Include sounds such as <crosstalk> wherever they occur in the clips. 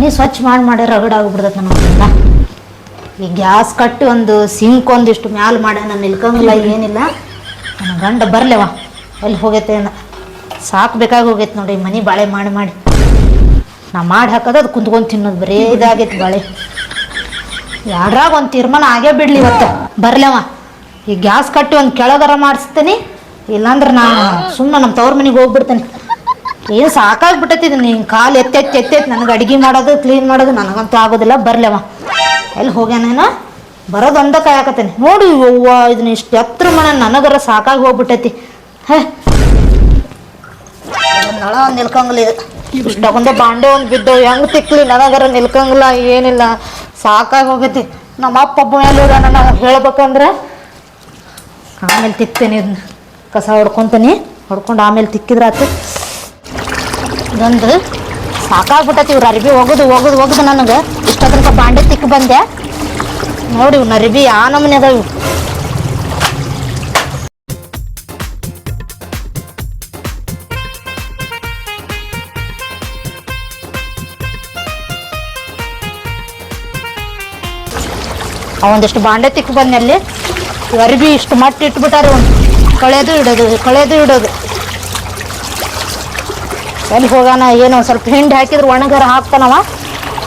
ಮನೆ ಸ್ವಚ್ಛ ಮಾಡಿ ಮಾಡಿ ರಗಡ ಆಗ್ಬಿಡ್ತೈತೆ ನನಗೆಲ್ಲ ಈ ಗ್ಯಾಸ್ ಕಟ್ಟಿ ಒಂದು ಸಿಂಕ್ ಒಂದಿಷ್ಟು ಮ್ಯಾಲ ಮಾಡಿ ನಾನು ನಿಲ್ಕಂಗಿಲ್ಲ, ಏನಿಲ್ಲ. ನನ್ನ ಗಂಡ ಬರಲೇವ ಎಲ್ಲಿ ಹೋಗೈತೆ ಏನ ಸಾಕು ಬೇಕಾಗಿ ಹೋಗೈತೆ ನೋಡಿ, ಮನೆ ಬಾಳೆ ಮಾಡಿ ಮಾಡಿ. ನಾ ಮಾಡಿ ಹಾಕೋದು ಅದು ಕುಂತ್ಕೊಂಡು ತಿನ್ನೋದು ಬರೇ ಇದಾಗೈತೆ ಬಾಳೆ. ಯಾರಾಗ ಒಂದು ತೀರ್ಮಾನ ಆಗೇ ಬಿಡ್ಲಿ ಇವತ್ತು. ಬರ್ಲೇವ ಈ ಗ್ಯಾಸ್ ಕಟ್ಟಿ ಒಂದು ಕೆಳಗರ ಮಾಡಿಸ್ತೀನಿ, ಇಲ್ಲಾಂದ್ರೆ ನಾನು ಸುಮ್ಮನೆ ನಮ್ಮ ತವ್ರ ಮನೆಗೆ ಹೋಗ್ಬಿಡ್ತೇನೆ. ಏನು ಸಾಕಾಗ್ಬಿಟ್ಟೈತಿ ನೀನ್ ಕಾಲು ಎತ್ತೆತ್ತಿ ಎತ್ತೆತ್ತಿ ನನಗೆ ಅಡಿಗೆ ಮಾಡೋದು ಕ್ಲೀನ್ ಮಾಡೋದು ನನಗಂತೂ ಆಗೋದಿಲ್ಲ. ಬರ್ಲವ. ಎಲ್ಲಿ ಹೋಗ್ಯಾನೇನ ಬರೋದೊಂದ ಕಾಯಕತ್ತೇನೆ ನೋಡಿ ಅವ್ವ ಇದನ್ನ ಇಷ್ಟು ಎತ್ತರ ಮನೆ ನನಗರ ಸಾಕಾಗಿ ಹೋಗ್ಬಿಟ್ಟೈತಿ. ನಳ ನಿಲ್ಕಂಗಿಲ್ಲ ಇದು ಇಷ್ಟೊಂದು ಬಾಂಡೆ ಒಂದ್ ಬಿದ್ದು, ಹೆಂಗ್ ತಿಕ್ಲಿ ನನಗರ ನಿಲ್ಕಂಗಿಲ್ಲ ಏನಿಲ್ಲ. ಸಾಕಾಗಿ ಹೋಗೈತಿ. ನಮ್ಮ ಅಪ್ಪ ಮೇಲೆ ನಾನು ಹೇಳ್ಬೇಕಂದ್ರೆ ಆಮೇಲೆ ತಿಕ್ತೇನೆ ಇದನ್ನ. ಕಸ ಹೊಡ್ಕೊತೀನಿ. ಹೊಡ್ಕೊಂಡು ಆಮೇಲೆ ತಿಕ್ಕಿದ್ರೆ ಆತು. ಇದೊಂದು ಸಾಕಾಗ್ಬಿಟ್ಟತಿ ಇವ್ರ ಅರಿಬಿ ಒಗದು ಒಗದು ಒಗದು ನನಗೆ. ಇಷ್ಟ ತನಕ ಬಾಂಡೆ ತಿಕ್ಕ ಬಂದೆ. ನೋಡಿ ಇವ್ನ ಅರ್ಬಿ ಆ ಅದಾವ ಅವೊಂದಿಷ್ಟು ಬಾಂಡೆ ತಿಕ್ಕ ಬಂದಲ್ಲಿ ಅರಿಬಿ ಇಷ್ಟು ಮಟ್ಟ ಇಟ್ಬಿಟ್ಟಾರೆ ಒಂದು ಕಳೆದು ಇಡೋದು ಕಳೆದು ಇಡೋದು. ಎಲ್ಲಿ ಹೋಗೋಣ ಏನೋ ಒಂದು ಸ್ವಲ್ಪ ಹಿಂಡಿ ಹಾಕಿದ್ರೆ ಒಣಗಾರ ಹಾಕ್ತಾನವ.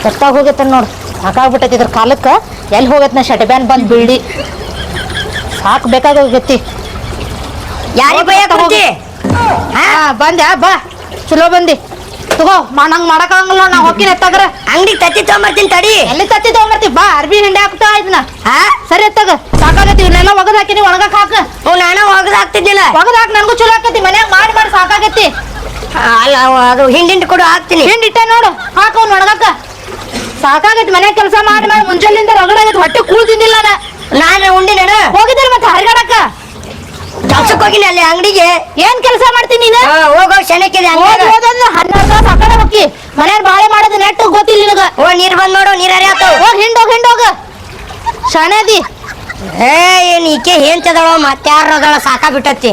ಗೊತ್ತಾಗ ಹೋಗೈತೆ ನೋಡಿ. ಸಾಕಾಗ್ಬಿಟ್ಟೈತಿ ಇದ್ರ ಕಾಲಕ್ಕೆ. ಎಲ್ಲಿ ಹೋಗೈತೆ ನಾ ಶಟಬ್ಯಾನ್ ಬಂದು ಬೀಳಿ ಸಾಕು ಬಂದ ಹೋಗೈತಿ ಯಾರಿಗೆ ಬೈಯಕ್ ಹೋಗಿ ಹಾ? ಬಂದ್ಯಾ ಬಾ. ಚಲೋ ಬಂದಿ. ತಗೋ ಮಾ ನಂಗೆ ಮಾಡಕ್ಕಾಗಲ್ಲ ನಾ ಹೋಗಿನ ಎತ್ತಾಗ್ರ. ಅಂಗಡಿ ತತ್ತಿ ತೊಗೊಂಬರ್ತೀನಿ ತಡಿ. ಎಲ್ಲಿ ತತ್ತಿ ತಗೊಂಬರ್ತಿ? ಬಾ ಅರ್ಬಿ ಹಿಂಡಿ ಹಾಕ್ತಾ ಇದನ್ನ ಹಾ? ಸರಿ ಎತ್ತಾಗ. ಸಾಕಾಗತ್ತಿ ಇವನ್ನೆಲ್ಲ ಒಗದ್ ಹಾಕಿನಿ ಒಣಗಕ್ ಹಾಕ. ಹ್ಞೂ ನಾನು ಒಗದ್ ಹಾಕ್ತಿದ್ದಿಲ್ಲ. ಒಗದ್ ಹಾಕಿ ನನಗೂ ಚಲೋ ಆಕತಿ ಮನ್ಯಾಗ ಮಾಡಿ ಮಾಡಿ ಸಾಕಾಗೈತಿ. ಅಲ್ಲ ಅದು ಹಿಂದಿಂಡಿ ಕೊಡು ಹಾಕ್ತೀನಿ. ಹಿಂಡಿ ಇಟ್ಟೆ ನೋಡು ಹಾಕೋ. ಅವ್ನು ಒಣಗಕ್ಕ ಮನೆ ಕೆಲಸ ಮಾಡಿ ಮಾಡಿ ಮುಂಜಾನಿಂದ ರಗಡಾಗೈತಿ ಹೊಟ್ಟೆ ಕೂಳ್ ನಾನು ನಾ ನಾನು ಉಂಡಿನೇನು? ಹೋಗಿದ್ದಿಲ್ಲ ಮತ್ತೆ ಹರಗಡಕ ಕೆಲ್ಸಕ್ಕೆ ಹೋಗಿನಿ ಅಲ್ಲಿ ಅಂಗಡಿಗೆ. ಏನ್ ಕೆಲಸ ಮಾಡ್ತೀನಿ ನೀನು? ಹೋಗೋ ಶನಕ್ಕಿದೆ ಹನ್ನೆರಡು ತಾಸು ಆ ಕಡೆ ಹೋಗಿ ಮನ್ಯಾಗ ಬಾಳೆ ಮಾಡೋದು ನೆಟ್ ಗೊತ್ತಿಲ್ಲ ನಿನಗ. ಓ ನೀರ್ ಬಂದ್ ನೋಡು ನೀರ್ ಹರಿಯಾತು ಹೋಗ್ ಹಿಂಡೋಗ್ ಹಿಂಡೋಗ ಶಾಣೆದಿ. ಏ ಏನ್ ಈಕೆ ಹೇಳ್ತದಳ ಮತ್ತೆ ಯಾರು ಅದಳ ಸಾಕಾಗ್ಬಿಟ್ಟತಿ ಬಿಟ್ಟತಿ.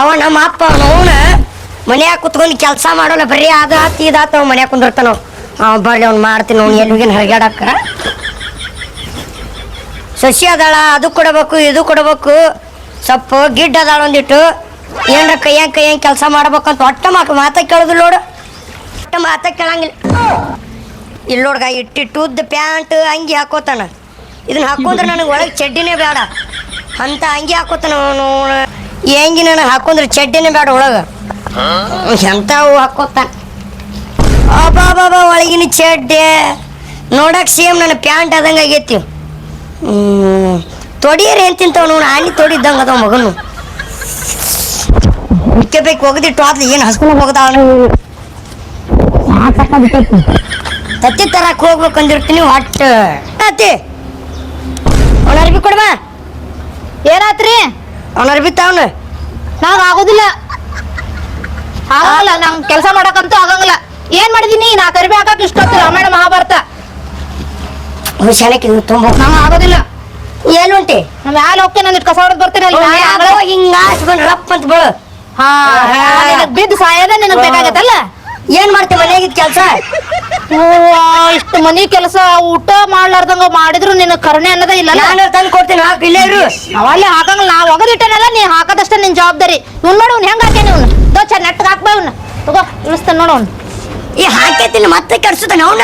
ಅವ ನಮ್ಮ ಅಪ್ಪ ಅವನ. ಮನ್ಯಾಗ ಕುತ್ಕೊಂಡು ಕೆಲಸ ಮಾಡೋಲ್ಲ ಬರೀ ಅದು ಆತು ಇದಾತ ಅವ್ನು ಮನ್ಯಾಗ ಕುಂದಿರ್ತಾನ ಅವ್ ಬರ್ಲಿ ಅವ್ನು ಮಾಡ್ತೀನಿ ಅವ್ನು ಎಲ್ಲಿಗೇನು ಹರಿಗಾಡಕ್ಕ ಸಸಿ ಅದಾಳ, ಅದು ಕೊಡಬೇಕು, ಇದು ಕೊಡಬೇಕು. ಸೊಪ್ಪು, ಗಿಡ್ಡ ಅದಾಳ ಒಂದಿಟ್ಟು. ಏನಾರ ಕೈಯಂಗ್ ಕೈಯಂಗ್ ಕೆಲಸ ಮಾಡ್ಬೇಕಂತ ಒಟ್ಟ ಮಾತು ಮಾತ ಕೇಳೋದಿಲ್ಲ ನೋಡು. ಒಟ್ಟ ಮಾತ ಕೇಳಂಗಿಲ್ಲ ಇಲ್ಲಿ ನೋಡ್ಗ, ಇಟ್ಟಿಟ್ಟು ಉದ್ದ ಪ್ಯಾಂಟ್ ಅಂಗಿ ಹಾಕೋತಾನ. ಇದನ್ನ ಹಾಕೊಂಡ್ರೆ ನನಗೆ ಒಳಗೆ ಚಡ್ಡಿನೇ ಬೇಡ ಅಂತ ಅಂಗಿ ಹಾಕೋತಾನ ಅವನು. ಹೆಂಗಿ ನನಗೆ ಹಾಕೊಂಡ್ರೆ ಚಡ್ಡಿನೇ ಬೇಡ ಒಳಗೆ. ಎಂಥವು ಹಾಕೋತಾನ? ಅಬ್ಬಾಬಾಬಾ ಒಳಗಿನ ಚಡ್ಡೆ. ನೋಡಕ್ ಸೇಮ್ ನನ್ನ ಪ್ಯಾಂಟ್ ಆದಂಗೆ ಆಗೈತಿ. ಹ್ಮ್. ತೊಡಿಯರ್ ಏನ್ ತಿಂತಾವ ತೊಡಿ ಆನಿ ತೊಡಿದ್ದಂಗೆ ಅದಾವ ಮಗನು. ಬೇಕು ಒಗದಿಟ್ಟು ಆದ್ಲಿ ಏನು ಹಸ್ಕೊಂಡು ಹೋಗದಾವ ತತ್ತಿ ತರಕ್ ಹೋಗ್ಬೇಕು ಅಂದಿರ್ತೀನಿ ಒಟ್ಟು ಅತ್ತಿ ಅವನ ಅರ್ಬಿ ಕೊಡ್ಬಾ ಏನಾತ್ರಿ? ಅವನ ಅರ್ಬಿ ತಾವನು. ನಾವು ಆಗೋದಿಲ್ಲ. ಆಗಲ್ಲ ನಂಗ್ ಕೆಲಸ ಮಾಡಕಂತೂ ಆಗಂಗಿಲ್ಲ. ಏನ್ ಮಾಡಿದೀನಿ? ನಾ ಕರಿಬಿ ಹಾಕಕ್ ಇಷ್ಟ ರಾಮಾಯಣ ಮಹಾಭಾರತ. ಹುಷಾರಕ್ಕೆ ತುಂಬ ನಾವು ಆಗೋದಿಲ್ಲ. ಏನುಂಟಿ ನಾ ಮ್ಯಾಲ ಹೋಗ್ತೇನೆ ನಂದಿಟ್ಟು ಕಸ ಹೊಡೆದ್ ಬರ್ತೇನೆ. ಹಿಂಗ ರಪ್ ಅಂತ ಬಿಡು ಹಾ ಬಿದ್ದು ಸಾಯದ ನಿನಗ್ ಬೇಕಾಗತ್ತಲ್ಲ? ಏನ್ ಮಾಡ್ತಿ ಮನೆಯಾಗಿದ್ ಕೆಲಸ? ಇಷ್ಟು ಮನಿ ಕೆಲಸ ಊಟ ಮಾಡ್ಲಾರ್ದಂಗ ಮಾಡಿದ್ರು ನಿನ್ನ ಕರುಣೆ ಅನ್ನೋದೇ ಇಲ್ಲ ನಾನು ತಂದು ಕೊಡ್ತೀನಿ ಹಾಕು ಇಲ್ಲೇ ಇರು. ಅವಲ್ಲೇ ಹಾಕಂಗಿಲ್ಲ ನಾ ಒಗದಿಟ್ಟನಲ್ಲ ನೀ ಹಾಕದಷ್ಟೇ ನಿನ್ ಜವಾಬ್ದಾರಿ. ಇವ್ನ್ ನೋಡು ಅವ್ನು ಹೆಂಗ್ ಹಾಕೇನಿ ಅವ್ನು ದೋಚ ನೆಟ್ಗೆ ಹಾಕ್ಬೇ ಅವ್ನು ತಗೋ ಇಳಿಸ್ತಾನೆ ನೋಡು ಅವ್ನು. ಈ ಹಾಕೇತಿನ ಮತ್ತೆ ಕೆಡ್ಸುತ್ತಾನೆ ಅವನ?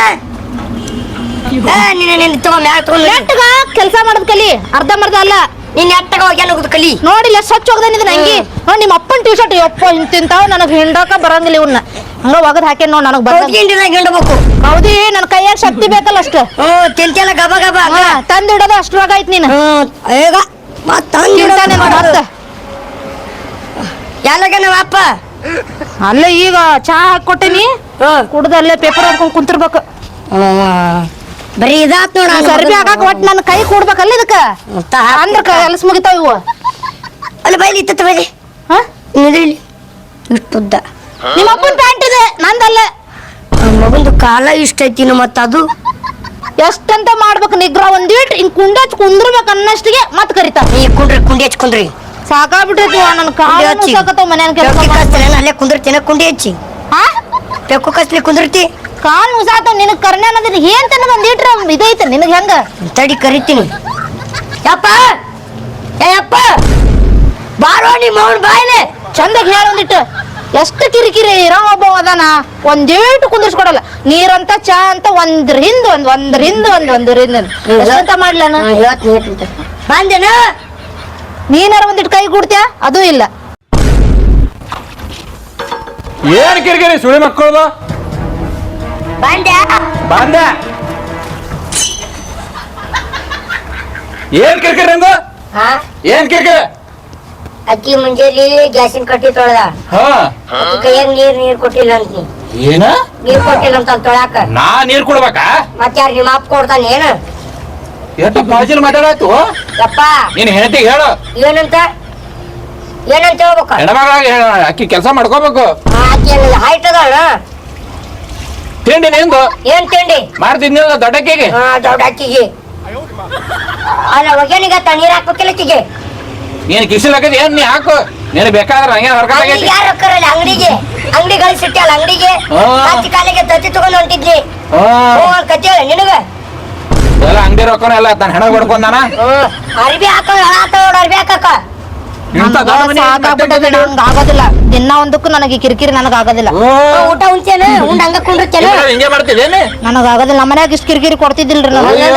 ನೆಟ್ಗ ಕೆಲಸ ಮಾಡೋದ್ ಕಲಿ ಅರ್ಧ ಮರ್ಧ ಅಲ್ಲ. ನೀನ್ ನೆಟ್ಟಗ ಹೋಗ್ಯಾನ ಹೋಗುದು ಕಲಿ? ನೋಡಿಲ್ಲ ಸ್ವಚ್ಛ ಹೋಗದ ನಂಗೆ. ನೋಡಿ ನಿಮ್ಮ ಅಪ್ಪನ ಟಿ ಶರ್ಟ್ ಯಪ್ಪ ಇಂತಿಂತಾವ್ ನನಗ್ ಹಿಂಡಾಕ ಬರಂಗಿಲ್ಲ ಇವನ್ನ ಹಂಗ ಒಗದ್ ಹಾಕೇನ್ ನೋಡ್ ನನಗ್ ಬಂದ ಹಿಂಡಬೇಕು. ಹೌದಿ ನನ್ ಕೈಯಾಗ ಶಕ್ತಿ ಬೇಕಲ್ಲ ಅಷ್ಟ. ಹ್ಞೂ ತಿಂತಿಯಲ್ಲ ಗಬ ಗಬ ಹಾ ಅಷ್ಟು ಅಷ್ಟ್ರಾಗ ಐತ್ ನೀನು. ಹ್ಮ್ ಈಗ ತಿಂತಾನೆ ನೋಡ್ ಮತ್ತೆ. ಎಲ್ಲಗ ನಮ್ಮ ಅಪ್ಪ? ಅಲ್ಲೇ ಈಗ ಚಾ ಹಾಕೊಟ್ಟೇನಿ ಹ್ಮ್. ಕುಡ್ದು ಅಲ್ಲೇ ಪೇಪರ್ ಹಾಕೊಂಡ್ ಕುಂತಿರ್ಬೇಕು. ಬರೀ ಇದಾತ್ ನೋಡ ಸರ್ಬಿ ಹಾಕಾಕ ಒಟ್ ನನ್ನ ಕೈ ಕೂಡ್ಬೇಕಲ್ಲ ಇದಕ್ಕ? ಅಂದ್ರ ಕೆಲಸ ಮುಗಿತಾವ ಇವು. ಅಲ್ಲಿ ಬೈಲಿ ಇತ್ತ ಬೈಲಿ. ಹಾ? ಇಷ್ಟುದ್ದ. ನಿಮ್ಮ ಅಪ್ಪನ ಪ್ಯಾಂಟ್ ಇದೆ ನಂದಲ್ಲ. ಆ ಮಗಂದು ಕಾಲ ಇಷ್ಟ ಐತಿ ಮತ್ತ ಅದು? ಎಷ್ಟಂತ ಮಾಡ್ಬೇಕು ನಿಗ್ರಹ ಒಂದಿಟ್ ಹಿಂಗ್ ಕುಂಡಚ್ ಕುಂದ್ರಬೇಕು ಅನ್ನಷ್ಟಿಗೆ ಮತ್ ಕರಿತಾರ. ನೀ ಕುಂಡ್ರಿ ಕುಂಡಿ ಹಚ್ಕೊಂಡ್ರಿ ಸಾಕಾಗ್ಬಿಟ್ಟೈತಿ ನನ್ನ ಕಾಲು ಹಚ್ಚಿ. ಕೆಲಸ ಬೆಕ್ಕು ಕಸ್ತೀನಿ ಅಲ್ಲೇ ಕುಂದಿರ್ತೀನಿ ಕುಂಡಿ ಹಚ್ಚಿ. ಹಾ? ಬೆಕ್ಕು ಕಸ್ಲಿ ಕುಂದಿರ್ತಿ. ಕಾಲ್ ಮುಸಾತ ನಿನಗ್ ಕರ್ನೆ ಅನ್ನೋದಿಲ್ಲ ಏನ್ ಒಂದಿಟ್ರ ಇದೈತ ನಿನಗ್ ಹೆಂಗ? ತಡಿ ಕರಿತೀನಿ. ಯಪ್ಪ! ಏ ಯಪ್ಪ! ಬಾರೋ ನಿಮ್ಮ ಅವ್ನ ಬಾಯ್ಲೆ. ಚಂದಾಗ ಹೇಳ ಒಂದಿಟ್ಟು. ಎಷ್ಟು ಕಿರಿಕಿರಿ ಇರೋ ಒಬ್ಬ ಅದಾನ ಒಂದೇಟು ಕುಂದಿರ್ಸ್ಕೊಡಲ್ಲ ನೀರಂತ ಚಾ ಅಂತ ಒಂದ್ರ ಹಿಂದ್ ಒಂದ್ ಒಂದ್ರ ಹಿಂದ್ ಒಂದ್ ಒಂದ್ರ ಹಿಂದ್ ಎಷ್ಟಂತ ಮಾಡ್ಲಾನ ಬಂದೇನ ನೀನಾರ ಒಂದಿಟ್ಟು ಕೈ ಕೊಡ್ತೀಯ? ಅದು ಇಲ್ಲ. ಏನ್ ಕಿರಿಕಿರಿ ಸುಳಿ ಮಕ್ಕಳದು? ಬಂದೆ ಬಂದೆ ಏನ್ ಕಿರಿಕಿರಿ ಅಂದ ಏನ್ ಕಿರಿಕಿರಿ? ಅಕ್ಕಿ ಮುಂಜಾನೆ ಗ್ಯಾಸಿನ ಕಟ್ಟಿ ತೊಳೆದ. ಅಕ್ಕಿ ಕೈಯಾಗ ನೀರ್ ನೀರ್ ಕೊಟ್ಟಿಲ್ಲ ಅಂತ ನೀ. ಏನ? ನೀರ್ ಕೊಟ್ಟಿಲ್ಲ ಅಂತ ತೊಳ್ಯಾಕ ನಾ ನೀರ್ ಕೊಡ್ಬೇಕಾ? ಮತ್ತೆ ಯಾರು ನಿಮ್ಮ ಅಪ್ಪ ಕೊಡ್ತಾನೆ ಏನು? ಎಷ್ಟು ಪಾಜಿಲ್ ಮಾತಾಡಾಯ್ತು ಯಪ್ಪ. ನೀನ್ ಹೆಂಡತಿ ಹೇಳು. ಏನಂತ? ಏನಂತ ಹೇಳ್ಬೇಕ? ಹೆಣ್ಮಗಳಾಗಿ ಹೇಳ. ಅಕ್ಕಿ ಕೆಲಸ ಮಾಡ್ಕೋಬೇಕು. ಆಕಿ ಹೈಟ್ ಅದಾಳ. ತಿಂಡಿ ನಿಂದು? ಏನ್ ತಿಂಡಿ? ಮಾಡ್ತಿದ್ನಿಲ್ಲ ದೊಡ್ಡಕ್ಕಿಗೆ ಹಾ ದೊಡ್ಡ ಅಕ್ಕಿಗೆ. ಅಲ್ಲ ಒಗ್ಯಾನಿಗೆ ನೀರ್ ಹಾಕ್ಬೇಕಿಲ್ಲ ಅಕ್ಕಿಗೆ? ನೀನ್ ಕಿಸಿಲ್ ಹಾಕಿದ್ ಏನ್ ನೀ ಹಾಕು? ನೀನ್ ಬೇಕಾದ್ರೆ ಹಂಗೆ ಅಂಗಡಿಗೆ ಹೊರಗಾಗೈತಿ ಯಾರು ರೊಕ್ಕರಲ್ಲ ಅಂಗಡಿಗೆ. ಅಂಗಡಿ ಗಳಿಸಿಟ್ಟಲ್ಲ ಅಂಗಡಿಗೆ. ಹಾ. ಕಾಲಿಗೆ ತತ್ತಿ ತಗೊಂಡ್ ಹೊಂಟಿದ್ಲಿ ಕತ್ತಿ ನಿನಗ. ಎಲ್ಲ ಅಂಗಡಿ ರೊಕ್ಕನ ಎಲ್ಲ ತನ್ನ ಹೆಣ ಹೊಡ್ಕೊಂಡಾನ ಹ್ಮ್. ಅರ್ಬಿ ಹಾಕೋ ಹಾಕ ನೋಡು ಅರ್ಬಿ ಹಾಕಕ್ಕ ಆಗೋದಿಲ್ಲ. ದಿನ ಒಂದಕ್ಕೂ ನನಗೆ ಕಿರಿಕಿರಿ ನನಗೆ ಆಗೋದಿಲ್ಲ ಊಟ ಉಂಚೇನ ಉಂಡ್ ಹಂಗ ಕುಂಡ್ರಿ ಹಿಂಗೆ ಆಗೋದಿಲ್ಲ ನಮ್ಮ ಮನ್ಯಾಗ ಇಷ್ಟು ಕಿರಿಕಿರಿ ಕೊಡ್ತಿದ್ದಿಲ್ರಿ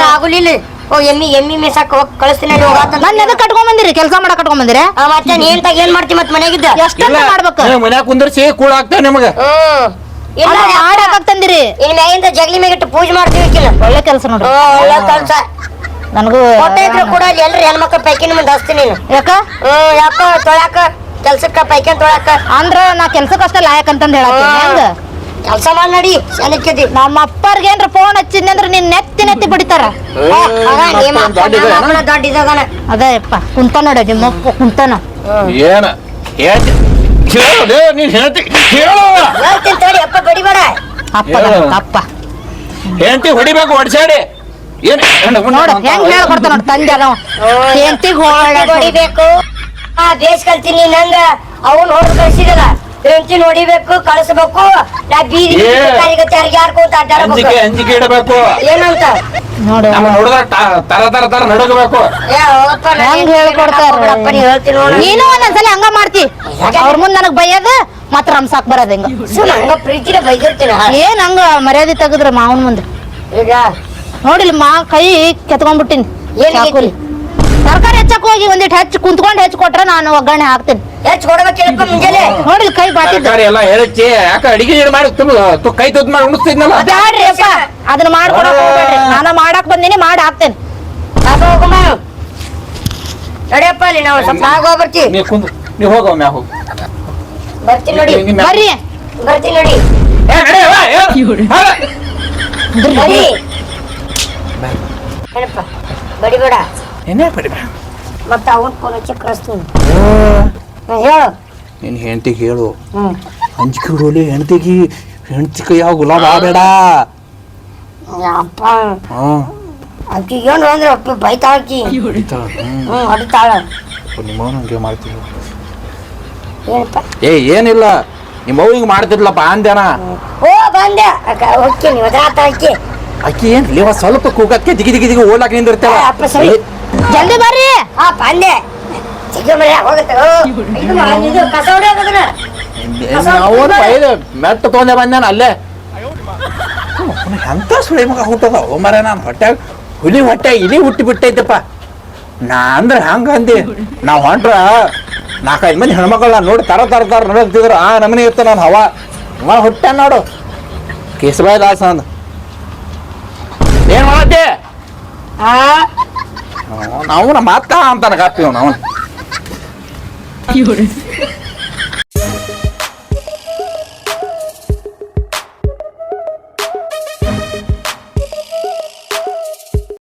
ಆಗುಲಿಲ್ಲ? ಓ ಎಮ್ಮಿ ಎಮ್ಮಿ ಮೇಸಾಕ ಹೋಗಿ ಕಳಿಸ್ತೀನಿ ಅಲ್ಲಿ ಹೋಗಾತ ನನ್ ಎದಕ್ ಕಟ್ಕೊಂಡ್ ಬಂದಿರಿ? ಕೆಲಸ ಮಾಡಕ್ ಕಟ್ಕೊಂಡ್ ಬಂದಿರಿ? ಮತ್ತೆ ನೀ ಎಂತಾಗ ಏನ್ ಮಾಡ್ತಿ ಮತ್ ಮನೆಗಿದ್ದ ಎಷ್ಟಂತ ಮಾಡ್ಬೇಕು? ಮನ್ಯಾಗ ಕುಂದರ್ಸಿ ಕೂಳ ಆಗ್ತೇವೆ ನಿಮಗೆ. ಇಲ್ಲ ಮಾಡಾಕ್ ತಂದಿರಿ. ಇನ್ ಮ್ಯಾಗಿಂದ ಜಗಲಿ ಮ್ಯಾಗಿಟ್ಟು ಪೂಜೆ ಮಾಡ್ತೀವಿ ಕಿಲ್ಲ ಒಳ್ಳೆ ಕೆಲಸ ನೋಡ್ರಿ. ಒಳ್ಳೆ ಕೆಲ್ಸ. ನನಗೂ ಕೊಟ್ಟ ಇದ್ರು ಕೂಡ ಅಲ್ಲಿ ಎಲ್ರು ಹೆಣ್ಮಕ್ಳ ಪೈಕಿನ ಮುಂದೆ ಹಚ್ತೀನಿ ನೀನು. ಯಾಕ? ಹ್ಮ್ ಯಾಕೋ ತೊಳ್ಯಾಕ ಕೆಲ್ಸಕ್ಕ ಪೈಕನ್ ತೊಳ್ಯಾಕ ಅಂದ್ರ ನಾ ಕೆಲ್ಸಕ್ಕಷ್ಟ ಲಾಯಕ್ ಅಂತಂದ್ ಹೆಂಗ? ಕೆಲಸ ಮಾಡಿ ನಡಿ. ಸಣ್ಣಕ್ಕಿದಿ ನಮ್ಮ ಅಪ್ಪರ್ಗೆ ಏನ್ರ ಫೋನ್ ಹಚ್ಚಿದ್ನಿ ಅಂದ್ರೆ ನಿನ್ ನೆತ್ತಿ ನೆತ್ತಿ ಬಿಡಿತಾರ. ದೊಡ್ಡ ಇದಾಗನ ಅದೇ ಅಪ್ಪ ಕುಂತ ನೋಡ ನಿಮ್ಮ ಅಪ್ಪ ಕುಂತಾನ. ಏನ? ಹೇಳ್ತಿ. ಹೇಳು ಲೇ, ನೀನ್ ಹೇಳ್ತಿ. ಹೇಳ್ತೀನಿ ತಡಿ ಅಪ್ಪ ಬಡಿಬೇಡ. ಅಪ್ಪ. ಅಪ್ಪ. ಹೆಂಡತಿ ಹೊಡಿಬೇಕು ಒಡ್ಸಾಡಿ ಏನ್? ನೋಡು ಹೆಂಗ್ ಹೇಳ್ಕೊಡ್ತಾನ ನೋಡ್ ತಂದೆ ಅದಾವ. ಹೆಂಡ್ತಿಗ್ ಹೊಡಿಬೇಕು. ಆ ದೇಶ ಕಲ್ತೀನಿ ನಂಗ ಅವನ್ ಕಳ್ಸಿದಲ್ಲ ಹೆಂಡತಿನ ನೋಡಿಬೇಕು ಕಳಿಸ್ಬೇಕು. ನಾ ಬೀದಿ ಅಂಜಿಕೆ ಅಂಜಿಕೆ ಇಡಬೇಕು. ಏನಂತ? ನೋಡು. ನಮ್ಮ ಹುಡುಗ ತರ ತರ ತರ ನಡಗಬೇಕು. ಹೆಂಗ್ ಹೇಳ್ಕೊಡ್ತಾರ? ನೀನು ಒಂದೊಂದ್ಸಲ ಹಂಗ ಮಾಡ್ತಿ. ಅವ್ರ ಮುಂದ್ ನನಗ್ ಬೈಯದ ಮತ್ ರಂಸಾಕ್ ಬರೋದ್ ಹಿಂಗ? ಹಂಗ ಪ್ರೀತಿನ ಬೈದಿರ್ತೀನಿ ಏನ್ ಹಂಗ ಮರ್ಯಾದೆ ತೆಗದ್ರ ಮಾವನ್ ಮುಂದೆ? ಈಗ? ನೋಡಿಲ್ ಮಾ ಕೈ ಕೆತ್ಕೊಂಡ್ಬಿಟ್ಟಿನಿ. ಏನ್ ತರಕಾರಿ ಹೆಚ್ಚಕ್ ಹೋಗಿ ಒಂದಿಟ್ಟು ಹೆಚ್ಚು ಕುಂತ್ಕೊಂಡು ಹೆಚ್ಚು ಕೊಟ್ರೆ ನಾನು ಒಗ್ಗರಣೆ ಹಾಕ್ತೀನಿ. ಹೆಚ್ಚು ಕೊಡ್ಬೇಕಿಲ್ಲಪ್ಪ ಮುಂಜಾನೆ ನೋಡಿಲ್ ಕೈ ಬಾತಿದ್ದ. ತರಕಾರಿ ಎಲ್ಲ ಹೇಳಚ್ಚಿ ಯಾಕ ಅಡಿಗೆ ಮಾಡಿ ತುಂಬ ತು- ಕೈ ತುದ್ ಮಾಡಿ ಉಣಿಸ್ತಿದ್ನಲ್ಲ? ಬ್ಯಾಡ್ರಿ ಅಪ್ಪ. ಅದನ್ನ ಮಾಡ್ಕೊಡಕ್ ಹೋಗ್ಬೇಡ್ರಿ. ನಾನು ಮಾಡಕ್ ಬಂದಿನಿ ಮಾಡಿ ಹಾಕ್ತೇನೆ. ಪಾಪ ಹೋಗಮ್ಮ. ನಡಿಯಪ್ಪ ಅಲ್ಲಿ ನಾವು ಸ್ವಲ್ಪ ಆಗ ನೀ ಕುಂದ್ ನೀ ಹೋಗವ ಮ್ಯಾ ಹೋಗು. ಬರ್ತೀನಿ ನೋಡಿ. ಬರ್ರಿ. ಬರ್ತೀನಿ ನೋಡಿ. ಏ, ಏ. ಬರಿ. ಏನಪ್ಪ ಬಡಿಬೇಡ. ಏನೇ ಪಡಿಬೇಡ ಮತ್ತೆ ಅವನ್ ಫೋನ್ ಹಚ್ಚಿ ಕಳಿಸ್ತೀನಿ. ಹೇಳು ನಿನ್ ಹೆಂಡತಿಗೆ ಹೇಳು. ಹ್ಮ್. ಅಂಜಿಕೆ ಬಿಡೋಲಿ ಹೆಂಡತಿಗೆ ಹೆಂಡತಿ ಕೈಯಾಗ ಗುಲಾಬ್ ಆಗಬೇಡ. ಅಪ್ಪ ಆಕಿಗೆ ಏನು ಅಂದ್ರೆ ಅಪ್ಪ ಹ್ಞೂ ಹೊಡಿತಾಳ. ಹಂಗೆ ಮಾಡ್ತೀವಿ ಏನಪ್ಪ? ಏ ಏನಿಲ್ಲ. ನಿಮ್ಮ ಅವ್ವ ಹಿಂಗೆ ಮಾಡ್ತಿದ್ಲಪ್ಪ ಅಂದ್ಯಾನ? ಓ ಬಂದೆ. ಅಕ್ಕ ಅಕ್ಕಿ ಏನ್ ಲೇವ ಸ್ವಲ್ಪ ಕೂಗಕ್ಕೆ ದಿಗಿ ದಿಗಿ ದಿಗಿ ಓಡ್ಲಾಕ ನಿಂದಿರ್ತಾವ ಅಪ್ಪ ಸರಿ. ಜಲ್ದಿ ಬರ್ರಿ. ಆ ಬಂದೆ. ಮೆಟ್ಟ ತೊಗೊಂಡೆ ಬಂದಾನ ಅಲ್ಲೇ. ಎಂತ ಸುಳಿ ಮಗ ಹುಟ್ಟದ? ಮರ ನಾನು ಹೊಟ್ಯಾಗ ಹುಲಿ ಹೊಟ್ಟೆ ಇಲಿ ಹುಟ್ಟಿ ಬಿಟ್ಟೈತಪ್ಪ. ನಾ ಅಂದ್ರೆ ಹಂಗ ಅಂದಿ. ನಾವು ಹೊಂಟ್ರ ನಾಲ್ಕೈದು ಮಂದಿ ಹೆಣ್ಮಕ್ಳನ್ನ ನೋಡಿ ತರ ತರ ತರ ನಡಕ್ತಿದ್ರು ಆ ನಮನೆ ಇರ್ತ ನಾನು ಹವಾ. ಇವ ಹುಟ್ಟೆ ನೋಡು. ಕೇಸಬಾಯ್ ದಾಸ ಅಂದ ಏನ್ ಮಾಡತ್ತೆ? ಆ? ನಾವು ಅತ್ತ ಅಂತಾನೆ ಗಾಪ್ತೀವ್ ನಾವು. Jure. <laughs>